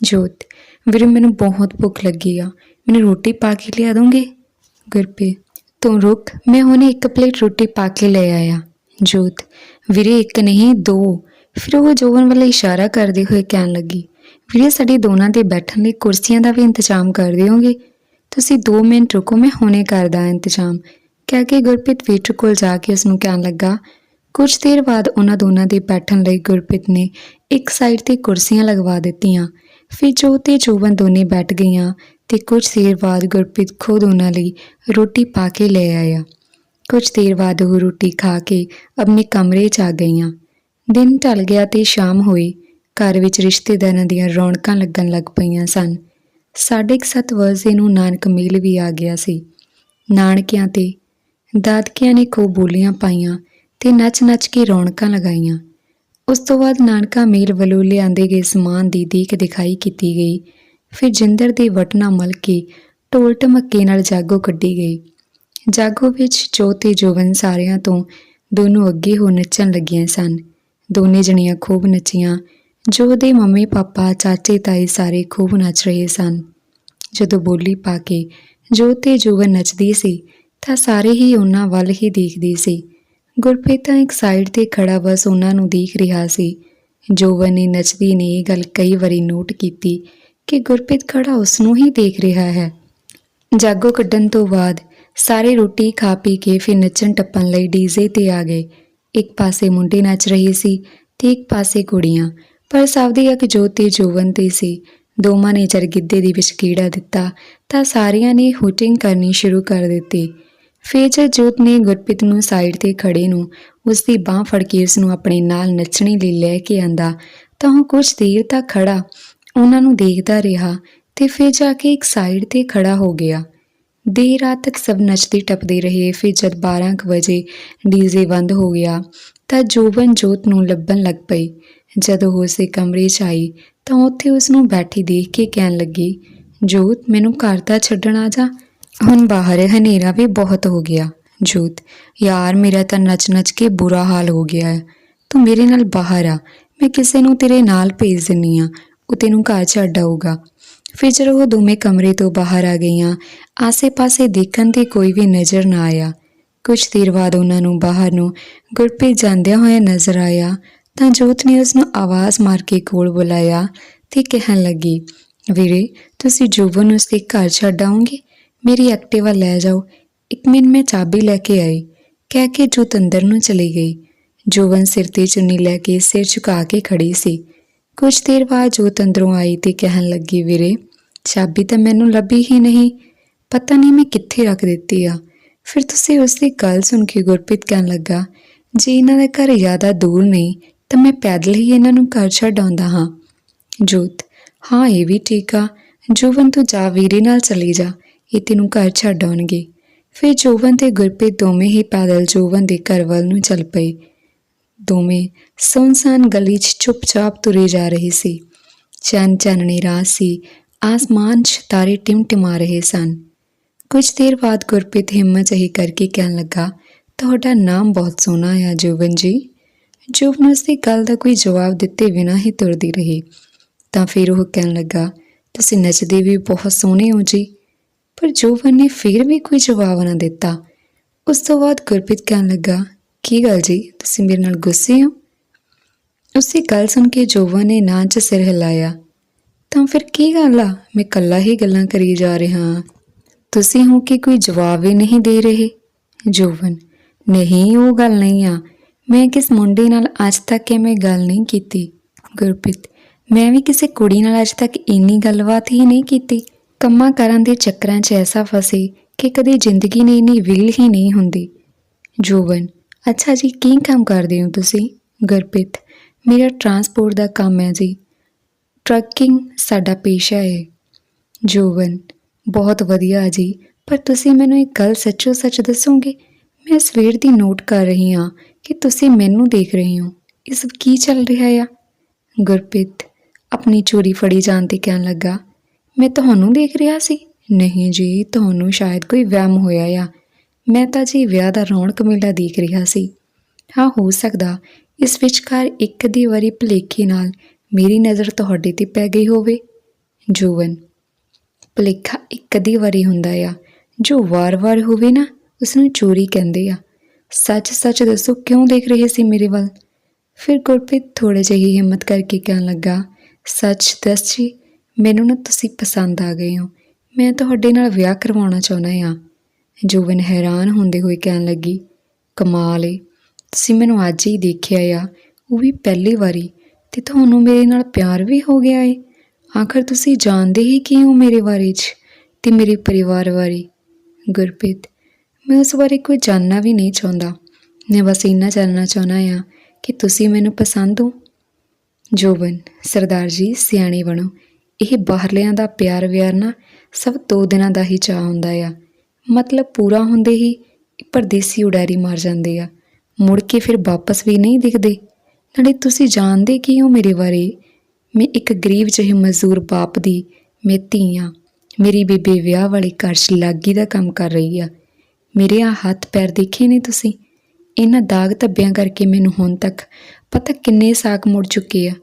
ਜੋਤ, ਵੀਰੇ ਮੈਨੂੰ ਬਹੁਤ ਭੁੱਖ ਲੱਗੀ ਆ। ਮੈਨੂੰ ਰੋਟੀ ਪਾ ਕੇ ਲਿਆ ਦੋਗੇ? ਗੁਰਪ੍ਰੀਤ, ਤੂੰ ਰੁਕ, ਮੈਂ ਹੁਣੇ ਇੱਕ ਪਲੇਟ ਰੋਟੀ ਪਾ ਕੇ ਲੈ ਆਇਆ। ਜੋਤ, ਵੀਰੇ ਇੱਕ ਨਹੀਂ, ਦੋ। ਫਿਰ ਉਹ ਜੋਵਨ ਵੱਲ ਇਸ਼ਾਰਾ ਕਰਦੇ ਹੋਏ ਕਹਿਣ ਲੱਗੀ, ਵੀਰੇ ਸਾਡੀ ਦੋਨਾਂ ਦੇ ਬੈਠਣ ਲਈ ਕੁਰਸੀਆਂ ਦਾ ਵੀ ਇੰਤਜ਼ਾਮ ਕਰ ਦਿਓਗੇ। ਤੁਸੀਂ 2 ਮਿੰਟ ਰੁਕੋ, ਮੈਂ ਹੁਣੇ ਕਰਦਾ ਇੰਤਜ਼ਾਮ। ਕਹਿ ਕੇ ਗੁਰਪ੍ਰੀਤ ਵੇਟਰ ਕੋਲ ਜਾ ਕੇ ਉਸ ਨੂੰ ਕਹਿਣ ਲੱਗਾ ਕੁਝ ਦੇਰ ਬਾਅਦ ਉਹਨਾਂ ਦੋਨਾਂ ਦੇ ਬੈਠਣ ਲਈ ਗੁਰਪ੍ਰੀਤ ਨੇ ਇੱਕ ਸਾਈਡ ਤੇ ਕੁਰਸੀਆਂ ਲਗਵਾ ਦਿੱਤੀਆਂ। ਫਿਰ ਜੋ ਤੇ ਜੋਬਨ ਦੋਨੇ ਬੈਠ ਗਈਆਂ ਤੇ ਕੁਝ ਦੇਰ ਬਾਅਦ ਗੁਰਪ੍ਰੀਤ ਖੁਦ ਉਹਨਾਂ ਲਈ ਰੋਟੀ ਪਾ ਕੇ ਲੈ ਆਇਆ। ਕੁਝ ਦੇਰ ਬਾਅਦ ਉਹ ਰੋਟੀ ਖਾ ਕੇ ਆਪਣੇ ਕਮਰੇ 'ਚ ਆ ਗਈਆਂ। ਦਿਨ ਢਲ ਗਿਆ ਤੇ ਸ਼ਾਮ ਹੋਈ। ਘਰ ਵਿੱਚ ਰਿਸ਼ਤੇਦਾਰਾਂ ਦੀਆਂ ਰੌਣਕਾਂ ਲੱਗਣ ਲੱਗ ਪਈਆਂ ਸਨ। ਸਾਢੇ ਕੁ ਸੱਤ ਵਜੇ ਨੂੰ ਨਾਨਕ ਮੇਲ ਵੀ ਆ ਗਿਆ ਸੀ। ਨਾਨਕਿਆਂ ਤੇ ਦਾਦਕਿਆਂ ਨੇ ਖੂਬ ਬੋਲੀਆਂ ਪਾਈਆਂ। ਤੇ ਨੱਚ-ਨੱਚ ਕੇ ਰੌਣਕਾਂ ਲਗਾਈਆਂ। ਉਸ ਤੋਂ ਬਾਅਦ ਨਾਨਕਾ ਮੇਲ ਵੱਲੋਂ ਲਿਆਂਦੇ ਗਏ ਸਮਾਨ ਦੀ ਦੇਖ ਦਿਖਾਈ ਕੀਤੀ ਗਈ। ਫਿਰ ਜਿੰਦਰ ਦੇ ਵਟਨਾ ਮਲ ਕੇ ਢੋਲ ਢਮੱਕੇ ਨਾਲ ਜਾਗੋ ਕੱਢੀ ਗਈ। ਜਾਗੋ ਵਿੱਚ ਜੋ ਤੇ ਜੋਵਨ ਸਾਰਿਆਂ ਤੋਂ ਦੋਨੋਂ ਅੱਗੇ ਹੋ ਨੱਚਣ ਲੱਗੀਆਂ ਸਨ। ਦੋਨੇ ਜਣੀਆਂ ਖੂਬ ਨੱਚੀਆਂ, ਜੋ ਦੇ ਮੰਮੀ, ਪਾਪਾ, ਚਾਚੇ ਤਾਈ ਸਾਰੇ ਖੂਬ ਨੱਚ ਰਹੇ ਸਨ। ਜਦੋਂ ਬੋਲੀ ਪਾ ਕੇ ਜੋ ਤੇ ਜੋਵਨ ਨੱਚਦੀ ਸੀ, ਤਾਂ ਸਾਰੇ ਹੀ ਉਹਨਾਂ ਵੱਲ ਹੀ ਦੇਖਦੇ ਸੀ। ਗੁਰਪ੍ਰੀਤ ਤਾਂ ਇੱਕ ਸਾਈਡ ਤੇ ਖੜਾ ਬਸ ਉਹਨਾਂ ਨੂੰ ਦੇਖ ਰਿਹਾ ਸੀ। ਜੋਵਨ ਨੇ ਨੱਚਦੀ ਨੇ ਇਹ ਗੱਲ ਕਈ ਵਾਰੀ ਨੋਟ ਕੀਤੀ ਕਿ ਗੁਰਪ੍ਰੀਤ ਖੜਾ ਉਸ ਨੂੰ ਹੀ ਦੇਖ ਰਿਹਾ ਹੈ। ਜਾਗੋ ਕੱਢਣ ਤੋਂ ਬਾਅਦ ਸਾਰੇ ਰੋਟੀ ਖਾ ਪੀ ਕੇ ਫਿਰ ਨੱਚਣ ਟੱਪਣ ਲਈ ਡੀਜ਼ੇ ਤੇ ਆ ਗਏ। ਇੱਕ ਪਾਸੇ ਮੁੰਡੇ ਨੱਚ ਰਹੇ ਸੀ ਤੇ ਇੱਕ ਪਾਸੇ ਕੁੜੀਆਂ। ਪਰ ਸਭ ਦੀ ਇੱਕ ਜੋਤ ਤੇ ਜੋਵਨ ਤੇ ਸੀ। ਦੋਵਾਂ ਨੇ ਜਦ ਗਿੱਧੇ ਦੇ ਵਿੱਚ ਕੀੜਾ ਦਿੱਤਾ ਤਾਂ ਸਾਰਿਆਂ ਨੇ ਹੂਟਿੰਗ ਕਰਨੀ ਸ਼ੁਰੂ ਕਰ ਦਿੱਤੀ। ਫਿਰ ਜਦ ਜੋਤ ਨੇ ਗੁਰਪ੍ਰੀਤ ਨੂੰ ਸਾਈਡ ਤੇ ਖੜੇ ਨੂੰ ਉਸ ਦੀ ਬਾਹ ਫੜ ਕੇ ਉਸ ਨੂੰ ਆਪਣੇ ਨਾਲ ਨੱਚਣੇ ਲਈ ਲੈ ਕੇ ਆਂਦਾ ਤਾਂ ਉਹ ਕੁਝ ਦੇਰ ਤੱਕ ਖੜਾ ਉਹਨਾਂ ਨੂੰ ਦੇਖਦਾ ਰਿਹਾ ਤੇ ਫਿਰ ਜਾ ਕੇ ਇੱਕ ਸਾਈਡ ਤੇ ਖੜਾ ਹੋ ਗਿਆ। ਦੇਰ ਰਾਤ ਤੱਕ ਸਭ ਨੱਚਦੇ ਟੱਪਦੇ ਰਹੇ, ਫਿਰ ਜਦ 12 ਕੁ ਵਜੇ ਡੀਜ਼ੇ ਬੰਦ ਹੋ ਗਿਆ ਤਾਂ ਜੋਬਨ ਜੋਤ ਨੂੰ ਲੱਭਣ ਲੱਗ ਪਈ। ਜਦੋਂ ਉਹ ਉਸੇ ਕਮਰੇ 'ਚ ਆਈ ਤਾਂ ਉੱਥੇ ਉਸ ਨੂੰ ਬੈਠੀ ਦੇਖ ਕੇ ਕਹਿਣ ਲੱਗੀ, ਜੋਤ, ਮੈਨੂੰ ਘਰ ਦਾ ਛੱਡਣ ਆ ਜਾ। ਹੁਣ ਬਾਹਰ ਹਨੇਰਾ ਵੀ ਬਹੁਤ ਹੋ ਗਿਆ। ਜੋਤ, ਯਾਰ ਮੇਰਾ ਤਾਂ ਨੱਚ-ਨੱਚ ਕੇ ਬੁਰਾ ਹਾਲ ਹੋ ਗਿਆ ਹੈ। ਤੂੰ ਮੇਰੇ ਨਾਲ ਬਾਹਰ ਆ। ਮੈਂ ਕਿਸੇ ਨੂੰ ਤੇਰੇ ਨਾਲ ਭੇਜ ਦਿੰਨੀ ਆ ਉਹ ਤੈਨੂੰ ਘਰ ਛੱਡ ਆਊਗਾ। ਫਿਰ ਜਦੋਂ ਉਹ ਦੋਵੇਂ ਕਮਰੇ ਤੋਂ ਬਾਹਰ ਆ ਗਈਆਂ, ਆਸੇ-ਪਾਸੇ ਦੇਖਣ ਤੇ ਕੋਈ ਵੀ ਨਜ਼ਰ ਨਾ ਆਇਆ। ਕੁਝ ਦੇਰ ਬਾਅਦ ਉਹਨਾਂ ਨੂੰ ਬਾਹਰ ਨੂੰ ਗੁਰਪ੍ਰੀਤ ਜਾਂਦਿਆਂ ਹੋਇਆ ਨਜ਼ਰ ਆਇਆ, ਤਾਂ ਜੋਤ ਨੇ ਉਸ ਨੂੰ ਆਵਾਜ਼ ਮਾਰ ਕੇ ਕੋਲ ਬੁਲਾਇਆ ਤੇ ਕਹਿਣ ਲੱਗੀ, ਵੀਰੇ, ਤੁਸੀਂ ਜੋਬਨ ਨੂੰ ਉਸਦੇ ਘਰ ਛੱਡ ਆਉਂਗੇ ਮੇਰੀ ਐਕਟਿਵਾ ਲੈ ਜਾਓ। ਇੱਕ ਮਿੰਟ ਮੈਂ ਚਾਬੀ ਲੈ ਕੇ ਆਈ। ਕਹਿ ਕੇ ਜੋਤ ਅੰਦਰ ਨੂੰ ਚਲੀ ਗਈ। ਜੋਬਨ ਸਿਰ ਤੇ ਚੁੰਨੀ ਲੈ ਕੇ ਸਿਰ ਝੁਕਾ ਕੇ ਖੜੀ ਸੀ। ਕੁਝ ਦੇਰ ਬਾਅਦ ਜੋਤ ਅੰਦਰੋਂ ਆਈ ਤੇ ਕਹਿਣ ਲੱਗੀ, ਵੀਰੇ, ਚਾਬੀ ਤਾਂ ਮੈਨੂੰ ਲੱਭੀ ਹੀ ਨਹੀਂ। ਪਤਾ ਨਹੀਂ ਮੈਂ ਕਿੱਥੇ ਰੱਖ ਦਿੱਤੀ ਆ। ਫਿਰ ਤੁਸੀਂ ਉਸ ਦੀ ਗੱਲ ਸੁਣ ਕੇ ਗੁਰਪ੍ਰੀਤ ਕਹਿਣ ਲੱਗਾ, ਜੇ ਇਹਨਾਂ ਦਾ ਘਰ ਜ਼ਿਆਦਾ ਦੂਰ ਨਹੀਂ, ਤਾਂ ਮੈਂ ਪੈਦਲ ਹੀ ਇਹਨਾਂ ਨੂੰ ਘਰ ਛੱਡ ਆਉਂਦਾ ਹਾਂ। ਜੋਤ, ਹਾਂ, ਇਹ ਵੀ ਠੀਕ ਆ। ਜੋਵਨ ਤੂੰ ਜਾ, ਵੀਰੇ ਨਾਲ ਚਲੀ ਜਾ। ਇਹ ਤੈਨੂੰ ਘਰ ਛੱਡ ਆਉਣਗੇ। ਫਿਰ ਜੋਵਨ ਤੇ ਗੁਰਪ੍ਰੀਤ ਦੋਵੇਂ ਹੀ ਪੈਦਲ ਜੋਵਨ ਦੇ ਘਰ ਵੱਲ ਨੂੰ ਚੱਲ ਪਏ। ਦੋਵੇਂ ਸੁਨਸਾਨ ਗਲੀ 'ਚ ਚੁੱਪਚਾਪ ਤੁਰੇ ਜਾ ਰਹੇ ਸੀ। ਚੰਨ ਚਾਨਣੀ ਰਾਤ ਸੀ। ਆਸਮਾਨ 'ਚ ਤਾਰੇ ਟਿਮਟਿਮਾ ਰਹੇ ਸਨ। ਕੁਝ ਦੇਰ ਬਾਅਦ ਗੁਰਪ੍ਰੀਤ ਹਿੰਮਤ ਜਿਹੀ ਕਰਕੇ ਕਹਿਣ ਲੱਗਾ, ਤੁਹਾਡਾ ਨਾਮ ਬਹੁਤ ਸੋਹਣਾ ਆ, ਜੋਵਨ ਜੀ। ਜੋਵਨ ਉਸ ਦੀ ਗੱਲ ਦਾ ਕੋਈ ਜਵਾਬ ਦਿੱਤੇ ਬਿਨਾਂ ਹੀ ਤੁਰਦੀ ਰਹੀ। ਤਾਂ ਫਿਰ ਉਹ ਕਹਿਣ ਲੱਗਾ, ਤੁਸੀਂ ਨੱਚਦੇ ਵੀ ਬਹੁਤ ਸੋਹਣੇ ਹੋ ਜੀ। ਪਰ ਜੋਵਨ ਨੇ ਫਿਰ ਵੀ ਕੋਈ ਜਵਾਬ ਨਾ ਦਿੱਤਾ। ਉਸ ਤੋਂ ਬਾਅਦ ਗੁਰਪ੍ਰੀਤ ਕਹਿਣ ਲੱਗਾ, ਕੀ ਗੱਲ ਜੀ, ਤੁਸੀਂ ਮੇਰੇ ਨਾਲ ਗੁੱਸੇ ਹੋ? ਉਸੇ ਗੱਲ ਸੁਣ ਕੇ ਜੋਵਨ ਨੇ ਨਾਂ 'ਚ ਸਿਰ ਹਿਲਾਇਆ। ਤਾਂ ਫਿਰ ਕੀ ਗੱਲ ਆ? ਮੈਂ ਕੱਲਾ ਹੀ ਗੱਲਾਂ ਕਰੀ ਜਾ ਰਿਹਾ ਹਾਂ। ਤੁਸੀਂ ਹੋ ਕਿ ਕੋਈ ਜਵਾਬ ਹੀ ਨਹੀਂ ਦੇ ਰਹੇ? ਜੋਵਨ ਨਹੀਂ, ਉਹ ਗੱਲ ਨਹੀਂ ਆ। ਮੈਂ ਕਿਸ ਮੁੰਡੇ ਨਾਲ ਅੱਜ ਤੱਕ ਐਵੇਂ ਗੱਲ ਨਹੀਂ ਕੀਤੀ? ਗੁਰਪ੍ਰੀਤ, ਮੈਂ ਵੀ ਕਿਸੇ ਕੁੜੀ ਨਾਲ ਅੱਜ ਤੱਕ ਇੰਨੀ ਗੱਲਬਾਤ ਹੀ ਨਹੀਂ ਕੀਤੀ। ਕੰਮਾਂ ਕਾਰਾਂ ਦੇ ਚੱਕਰਾਂ 'ਚ ਐਸਾ ਫਸੇ ਕਿ ਕਦੇ ਜ਼ਿੰਦਗੀ ਨੇ ਇੰਨੀ ਵਿਲ ਹੀ ਨਹੀਂ ਹੁੰਦੀ। ਜੋਵਨ ਅੱਛਾ ਜੀ, ਕੀ ਕੰਮ ਕਰਦੇ ਹੋ ਤੁਸੀਂ? ਗੁਰਪ੍ਰੀਤ, ਮੇਰਾ ਟਰਾਂਸਪੋਰਟ ਦਾ ਕੰਮ ਹੈ ਜੀ। ਟਰੱਕਿੰਗ ਸਾਡਾ ਪੇਸ਼ਾ ਹੈ। ਜੋਵਨ ਬਹੁਤ ਵਧੀਆ ਜੀ, ਪਰ ਤੁਸੀਂ ਮੈਨੂੰ ਇੱਕ ਗੱਲ ਸੱਚੋ ਸੱਚ ਦੱਸੋਗੇ? ਮੈਂ ਸਵੇਰ ਦੀ ਨੋਟ ਕਰ ਰਹੀ ਹਾਂ ਕਿ ਤੁਸੀਂ ਮੈਨੂੰ ਦੇਖ ਰਹੇ ਹੋ। ਇਸ ਕੀ ਚੱਲ ਰਿਹਾ ਆ? ਗੁਰਪ੍ਰੀਤ, ਆਪਣੀ ਚੋਰੀ ਫੜੀ ਜਾਣ ਤੇ ਕਹਿਣ ਲੱਗਾ। ਮੈਂ ਤੁਹਾਨੂੰ ਦੇਖ ਰਿਹਾ ਸੀ। ਨਹੀਂ ਜੀ, ਤੁਹਾਨੂੰ ਸ਼ਾਇਦ ਕੋਈ ਵਹਿਮ ਹੋਇਆ ਆ। ਮੈਂ ਤਾਂ ਜੀ ਵਿਆਹ ਦਾ ਰੌਣਕ ਮੇਲਾ ਦੇਖ ਰਿਹਾ ਸੀ। ਹਾਂ, ਹੋ ਸਕਦਾ। ਇਸ ਵਿਚਕਾਰ ਇੱਕ ਦੀ ਵਾਰੀ ਭੁਲੇਖੇ ਨਾਲ ਮੇਰੀ ਨਜ਼ਰ ਤੁਹਾਡੇ ਤੇ ਪੈ ਗਈ ਹੋਵੇ। ਜੋਵਨ, ਭੁਲੇਖਾ ਇੱਕ ਅੱਧੀ ਵਾਰੀ ਹੁੰਦਾ ਆ। ਜੋ ਵਾਰ-ਵਾਰ ਹੋਵੇ ਨਾ ਉਸ ਨੂੰ ਚੋਰੀ ਕਹਿੰਦੇ ਆ। ਸੱਚ-ਸੱਚ ਦੱਸੋ, ਕਿਉਂ ਦੇਖ ਰਹੇ ਸੀ ਮੇਰੇ ਵੱਲ? ਫਿਰ ਗੁਰਪ੍ਰੀਤ ਥੋੜੇ ਜਿਹੀ ਹਿੰਮਤ ਕਰਕੇ ਕਹਿਣ ਲੱਗਾ, ਸੱਚ ਦੱਸ ਜੀ ਮੈਨੂੰ ਨਾ ਤੁਸੀਂ ਪਸੰਦ ਆ ਗਏ ਹੋ। ਮੈਂ ਤੁਹਾਡੇ ਨਾਲ ਵਿਆਹ ਕਰਵਾਉਣਾ ਚਾਹੁੰਦਾ ਹਾਂ। ਜੋਵਨ ਹੈਰਾਨ ਹੁੰਦੇ ਹੋਏ ਕਹਿਣ ਲੱਗੀ, ਕਮਾਲ ਏ, ਤੁਸੀਂ ਮੈਨੂੰ ਅੱਜ ਹੀ ਦੇਖਿਆ ਆ, ਉਹ ਵੀ ਪਹਿਲੀ ਵਾਰੀ, ਤੇ ਤੁਹਾਨੂੰ ਮੇਰੇ ਨਾਲ ਪਿਆਰ ਵੀ ਹੋ ਗਿਆ ਏ। ਆਖਰ ਤੁਸੀਂ ਜਾਣਦੇ ਹੀ ਕੀ ਹੋ ਮੇਰੇ ਬਾਰੇ 'ਚ ਤੇ ਮੇਰੇ ਪਰਿਵਾਰ ਬਾਰੇ? ਗੁਰਪ੍ਰੀਤ, ਮੈਂ ਉਸ ਬਾਰੇ ਕੋਈ ਜਾਣਨਾ ਵੀ ਨਹੀਂ ਚਾਹੁੰਦਾ। ਮੈਂ ਬਸ ਇੰਨਾ ਜਾਣਨਾ ਚਾਹੁੰਦਾ ਆ ਕਿ ਤੁਸੀਂ ਮੈਨੂੰ ਪਸੰਦ ਹੋ। ਜੋਬਨ ਸਰਦਾਰ ਜੀ, ਸਿਆਣੇ ਬਣੋ। ਇਹ ਬਾਹਰਲਿਆਂ ਦਾ ਪਿਆਰ ਵਿਆਰ ਨਾ ਸਭ ਦੋ ਦਿਨਾਂ ਦਾ ਹੀ ਚਾਹ ਹੁੰਦਾ ਆ। ਮਤਲਬ ਪੂਰਾ ਹੁੰਦੇ ਹੀ ਪਰਦੇਸੀ ਉਡਾਰੀ ਮਾਰ ਜਾਂਦੇ ਆ। ਮੁੜ ਕੇ ਫਿਰ ਵਾਪਸ ਵੀ ਨਹੀਂ ਦਿਖਦੇ। ਨਾਲੇ ਤੁਸੀਂ ਜਾਣਦੇ ਕੀ ਹੋ ਮੇਰੇ ਬਾਰੇ? ਮੈਂ ਇੱਕ ਗਰੀਬ ਜਿਹੇ ਮਜ਼ਦੂਰ ਬਾਪ ਦੀ, ਮੈਂ ਧੀ ਹਾਂ ਮੇਰੀ ਬੇਬੇ ਵਿਆਹ ਵਾਲੇ ਘਰ 'ਚ ਲਾਗੀ ਦਾ ਕੰਮ ਕਰ ਰਹੀ ਆ। ਮੇਰੇ ਆ ਹੱਥ ਪੈਰ ਦੇਖੇ ਨੇ ਤੁਸੀਂ? ਇਹਨਾਂ ਦਾਗ ਧੱਬਿਆਂ ਕਰਕੇ ਮੈਨੂੰ ਹੁਣ ਤੱਕ ਪਤਾ ਕਿੰਨੇ ਸਾਕ ਮੁੜ ਚੁੱਕੇ ਆ।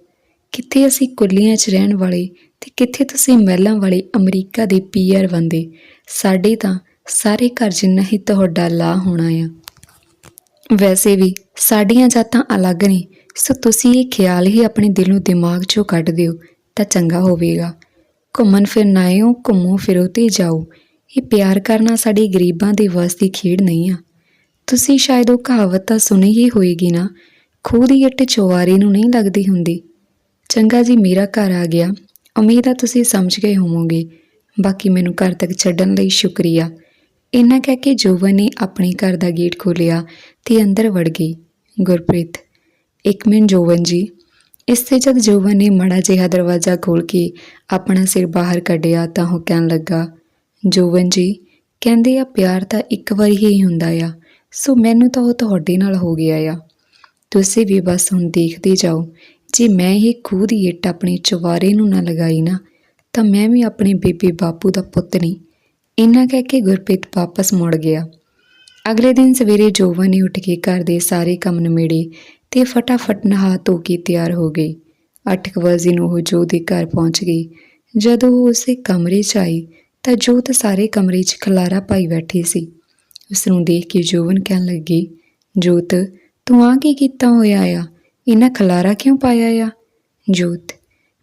ਕਿੱਥੇ ਅਸੀਂ ਕੁੱਲੀਆਂ 'ਚ ਰਹਿਣ ਵਾਲੇ ਤੇ ਕਿੱਥੇ ਤੁਸੀਂ ਮਹਿਲਾਂ ਵਾਲੇ ਅਮਰੀਕਾ ਦੇ ਪੀਆਰ ਬੰਦੇ? ਸਾਡੇ ਤਾਂ ਸਾਰੇ ਘਰ ਜਿੰਨਾ ਹੀ ਤੁਹਾਡਾ ਲਾ ਹੋਣਾ ਆ। ਵੈਸੇ ਵੀ ਸਾਡੀਆਂ ਜਾਤਾਂ ਅਲੱਗ ਨੇ, ਸੋ ਤੁਸੀਂ ਇਹ ਖਿਆਲ ਹੀ ਆਪਣੇ ਦਿਲੋਂ ਦਿਮਾਗ 'ਚੋਂ ਕੱਢ ਦਿਓ ਤਾਂ ਚੰਗਾ ਹੋਵੇਗਾ। ਘੁੰਮਣ ਫਿਰਨ ਆਏ ਹੋ, ਘੁੰਮੋ ਫਿਰੋ ਤੇ ਜਾਓ। ਇਹ ਪਿਆਰ ਕਰਨਾ ਸਾਡੇ ਗਰੀਬਾਂ ਦੇ ਵੱਸ ਦੀ ਖੇਡ ਨਹੀਂ ਆ। ਤੁਸੀਂ ਸ਼ਾਇਦ ਉਹ ਕਹਾਵਤ ਤਾਂ ਸੁਣੀ ਹੀ ਹੋਏਗੀ ਨਾ, ਖੂਹ ਦੀ ਇੱਟ ਚੁਵਾਰੇ ਨੂੰ ਨਹੀਂ ਲੱਗਦੀ ਹੁੰਦੀ। ਚੰਗਾ ਜੀ, ਮੇਰਾ ਘਰ ਆ ਗਿਆ। ਉਮੀਦ ਆ ਤੁਸੀਂ ਸਮਝ ਗਏ ਹੋਵੋਗੇ। ਬਾਕੀ ਮੈਨੂੰ ਘਰ ਤੱਕ ਛੱਡਣ ਲਈ ਸ਼ੁਕਰੀਆ। ਇੰਨਾ ਕਹਿ ਕੇ ਜੋਵਨ ਨੇ ਆਪਣੇ ਘਰ ਦਾ ਗੇਟ ਖੋਲ੍ਹਿਆ ਤੇ ਅੰਦਰ ਵੜ ਗਈ। ਗੁਰਪ੍ਰੀਤ, ਇੱਕ ਮਿੰਟ ਜੋਵਨ ਜੀ। ਇਸ ਤੇ ਜਦ ਜੋਵਨ ਨੇ ਮੜਾ ਜਿਹਾ ਦਰਵਾਜ਼ਾ ਖੋਲ ਕੇ ਆਪਣਾ ਸਿਰ ਬਾਹਰ ਕੱਢਿਆ ਤਾਂ ਉਹ ਕਹਿਣ ਲੱਗਾ ਜੋਵਨ ਜੀ, ਕਹਿੰਦੇ ਆ ਪਿਆਰ ਤਾਂ ਇੱਕ ਵਾਰੀ ਹੀ ਹੁੰਦਾ ਆ, ਸੋ ਮੈਨੂੰ ਤਾਂ ਉਹ ਤੁਹਾਡੇ ਨਾਲ ਹੋ ਗਿਆ ਆ। ਤੁਸੀਂ ਵੀ ਬਸ ਹੁਣ ਦੇਖਦੇ ਜਾਓ ਜੇ ਮੈਂ ਇਹ ਖੂਹ ਦੀ ਇੱਟ ਆਪਣੇ ਚਵਾਰੇ ਨੂੰ ਨਾ ਲਗਾਈ ਨਾ, ਤਾਂ ਮੈਂ ਵੀ ਆਪਣੇ ਬੇਬੇ ਬਾਪੂ ਦਾ ਪੁੱਤ ਨਹੀਂ। ਇੰਨਾ ਕਹਿ ਕੇ ਗੁਰਪ੍ਰੀਤ ਵਾਪਸ ਮੁੜ ਗਿਆ। ਅਗਲੇ ਦਿਨ ਸਵੇਰੇ ਜੋਵਨ ਨੇ ਉੱਠ ਕੇ ਘਰ ਦੇ ਸਾਰੇ ਕੰਮ ਨਿਮੇੜੇ ਤੇ ਫਟਾਫਟ ਨਹਾ ਧੋ ਕੇ ਤਿਆਰ ਹੋ ਗਈ। 8 ਵਜੇ ਨੂੰ ਉਹ ਜੋ ਦੇ ਘਰ ਪਹੁੰਚ ਗਈ। ਜਦੋਂ ਉਹ ਉਸੇ ਕਮਰੇ 'ਚ ਆਈ, ਤਾਂ ਜੋਤ ਸਾਰੇ ਕਮਰੇ 'ਚ ਖਲਾਰਾ ਪਾਈ ਬੈਠੀ ਸੀ। ਉਸ ਨੂੰ ਦੇਖ ਕੇ ਜੋਵਨ ਕਹਿਣ ਲੱਗੀ, ਜੋਤ, ਤੂੰ ਆ ਕੀ ਕੀਤਾ ਹੋਇਆ ਆ? ਇਹਨਾਂ ਖਲਾਰਾ ਕਿਉਂ ਪਾਇਆ ਆ? ਜੋਤ,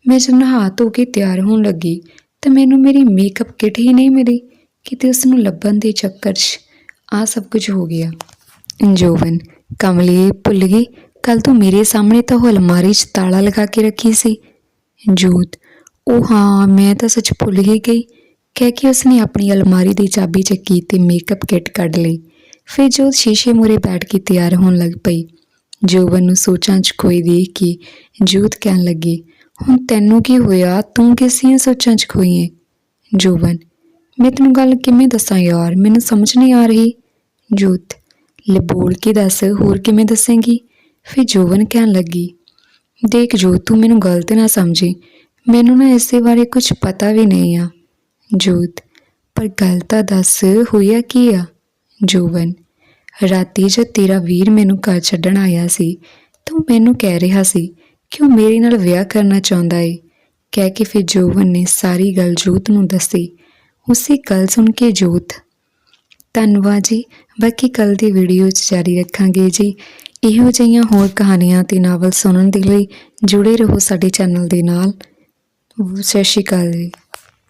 ਮੈਂ ਜਦੋਂ ਨਹਾ ਧੋ ਕੇ ਤਿਆਰ ਹੋਣ ਲੱਗੀ ਤਾਂ ਮੈਨੂੰ ਮੇਰੀ ਮੇਕਅਪ ਕਿਟ ਹੀ ਨਹੀਂ ਮਿਲੀ। ਕਿਤੇ ਉਸ ਨੂੰ ਲੱਭਣ ਦੇ ਚੱਕਰ 'ਚ ਆ ਸਭ ਕੁਝ ਹੋ ਗਿਆ। ਜੋਵਨ ਕਮਲੀ ਭੁੱਲ ਗਈ। ਕੱਲ ਤੂੰ ਮੇਰੇ ਸਾਹਮਣੇ ਤਾਂ ਉਹ ਅਲਮਾਰੀ 'ਚ ਤਾਲਾ ਲਗਾ ਕੇ ਰੱਖੀ ਸੀ। ਜੋਤ, ਉਹ ਹਾਂ, ਮੈਂ ਤਾਂ ਸੱਚ ਭੁੱਲ ਹੀ ਗਈ। ਕਹਿ ਕੇ ਉਸਨੇ ਆਪਣੀ ਅਲਮਾਰੀ ਦੀ ਚਾਬੀ ਚੱਕੀ ਤੇ ਮੇਕਅਪ ਕਿਟ ਕੱਢ ਲਈ। ਫਿਰ ਜੋਤ ਸ਼ੀਸ਼ੇ ਮੂਹਰੇ ਬੈਠ ਕੇ ਤਿਆਰ ਹੋਣ ਲੱਗ ਪਈ। ਜੋਬਨ ਨੂੰ ਸੋਚਾਂ 'ਚ ਖੋਈ ਦੇਖ ਕੇ ਜੋਤ ਕਹਿਣ ਲੱਗੀ, ਹੁਣ ਤੈਨੂੰ ਕੀ ਹੋਇਆ? ਤੂੰ ਕਿਸੀਆਂ ਸੋਚਾਂ 'ਚ ਖੋਈ ਹੈ ਜੋਬਨ, ਮੈਂ ਤੈਨੂੰ ਗੱਲ ਕਿਵੇਂ ਦੱਸਾਂ ਯਾਰ? ਮੈਨੂੰ ਸਮਝ ਨਹੀਂ ਆ ਰਹੀ। ਜੋਤ ਲੈ ਬੋਲ ਕੇ ਦੱਸ, ਹੋਰ ਕਿਵੇਂ ਦੱਸੇਂਗੀ? ਫਿਰ ਜੋਬਨ ਕਹਿਣ ਲੱਗੀ, ਦੇਖ ਜੋ ਤੂੰ ਮੈਨੂੰ ਗਲਤ ਨਾ ਸਮਝੀ। ਮੈਨੂੰ ਨਾ ਇਸੇ ਬਾਰੇ ਕੁਝ ਪਤਾ ਵੀ ਨਹੀਂ ਆ। ਜੋਤ, ਪਰ ਗੱਲ ਤਾਂ ਦੱਸ, ਹੋਇਆ ਕੀ ਆ? ਜੋਬਨ ਰਾਤੀ ਜਦ ਤੇਰਾ ਵੀਰ ਮੈਨੂੰ ਘਰ ਛੱਡਣ ਆਇਆ ਸੀ, ਤੂੰ ਮੈਨੂੰ ਕਹਿ ਰਿਹਾ ਸੀ ਕਿ ਉਹ ਮੇਰੇ ਨਾਲ ਵਿਆਹ ਕਰਨਾ ਚਾਹੁੰਦਾ ਏ? ਕਹਿ ਕੇ ਫਿਰ ਜੋਵਨ ਨੇ ਸਾਰੀ ਗੱਲ ਜੋਤ ਨੂੰ ਦੱਸੀ। ਉਸੇ ਗੱਲ ਸੁਣ ਕੇ ਜੋਤ, ਧੰਨਵਾਦ ਜੀ, ਬਾਕੀ ਕੱਲ ਦੀ ਵੀਡੀਓ 'ਚ ਜਾਰੀ ਰੱਖਾਂਗੇ ਜੀ। ਇਹੋ ਜਿਹੀਆਂ ਹੋਰ ਕਹਾਣੀਆਂ ਤੇ ਨਾਵਲ ਸੁਣਨ ਦੇ ਲਈ ਜੁੜੇ ਰਹੋ ਸਾਡੇ ਚੈਨਲ ਦੇ ਨਾਲ। ਸਤਿ ਸ਼੍ਰੀ ਅਕਾਲ ਜੀ।